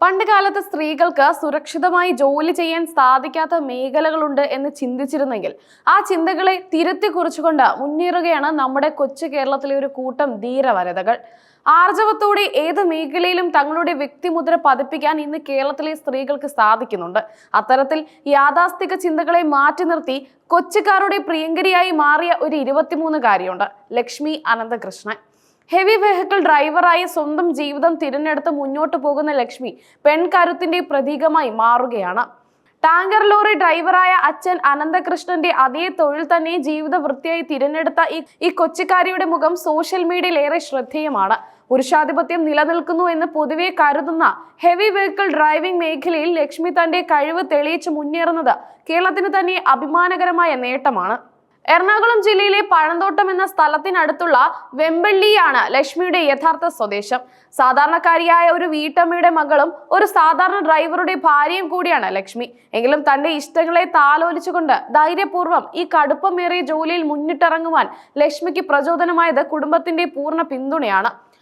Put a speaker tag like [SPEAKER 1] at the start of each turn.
[SPEAKER 1] പണ്ട് കാലത്ത് സ്ത്രീകൾക്ക് സുരക്ഷിതമായി ജോലി ചെയ്യാൻ സാധിക്കാത്ത മേഖലകളുണ്ട് എന്ന് ചിന്തിച്ചിരുന്നെങ്കിൽ ആ ചിന്തകളെ തിരുത്തി കുറിച്ചുകൊണ്ട് മുന്നേറുകയാണ് നമ്മുടെ കൊച്ചു കേരളത്തിലെ ഒരു കൂട്ടം ധീരവനിതകൾ. ആർജവത്തോടെ ഏത് മേഖലയിലും തങ്ങളുടെ വ്യക്തിമുദ്ര പതിപ്പിക്കാൻ ഇന്ന് കേരളത്തിലെ സ്ത്രീകൾക്ക് സാധിക്കുന്നുണ്ട്. അത്തരത്തിൽ യാഥാസ്ഥിക ചിന്തകളെ മാറ്റി നിർത്തി കൊച്ചുകാരുടെ പ്രിയങ്കരിയായി മാറിയ ഒരു ഇരുപത്തിമൂന്നുകാരിയുണ്ട് ലക്ഷ്മി അനന്തകൃഷ്ണൻ. ഹെവി വെഹിക്കിൾ ഡ്രൈവറായി സ്വന്തം ജീവിതം തിരഞ്ഞെടുത്ത് മുന്നോട്ട് പോകുന്ന ലക്ഷ്മി പെൺകരുത്തിന്റെ പ്രതീകമായി മാറുകയാണ്. ടാങ്കർ ലോറി ഡ്രൈവറായ അച്ഛൻ അനന്തകൃഷ്ണന്റെ അതേ തൊഴിൽ തന്നെ ജീവിത വൃത്തിയായി തിരഞ്ഞെടുത്ത ഈ ഈ കൊച്ചിക്കാരിയുടെ മുഖം സോഷ്യൽ മീഡിയയിൽ ഏറെ ശ്രദ്ധേയമാണ്. പുരുഷാധിപത്യം നിലനിൽക്കുന്നു എന്ന് പൊതുവെ കരുതുന്ന ഹെവി വെഹിക്കിൾ ഡ്രൈവിംഗ് മേഖലയിൽ ലക്ഷ്മി തന്റെ കഴിവ് തെളിയിച്ച് മുന്നേറുന്നത് കേരളത്തിന് തന്നെ അഭിമാനകരമായ നേട്ടമാണ്. എറണാകുളം ജില്ലയിലെ പഴന്തോട്ടം എന്ന സ്ഥലത്തിനടുത്തുള്ള വെമ്പള്ളിയാണ് ലക്ഷ്മിയുടെ യഥാർത്ഥ സ്വദേശം. സാധാരണക്കാരിയായ ഒരു വീട്ടമ്മയുടെ മകളും ഒരു സാധാരണ ഡ്രൈവറുടെ ഭാര്യയും കൂടിയാണ് ലക്ഷ്മി. എങ്കിലും തന്റെ ഇഷ്ടങ്ങളെ താലോലിച്ചുകൊണ്ട് ധൈര്യപൂർവം ഈ കടുപ്പമേറിയ ജോലിയിൽ മുന്നിട്ടിറങ്ങുവാൻ ലക്ഷ്മിക്ക് പ്രചോദനമായത് കുടുംബത്തിന്റെ പൂർണ പിന്തുണയാണ്.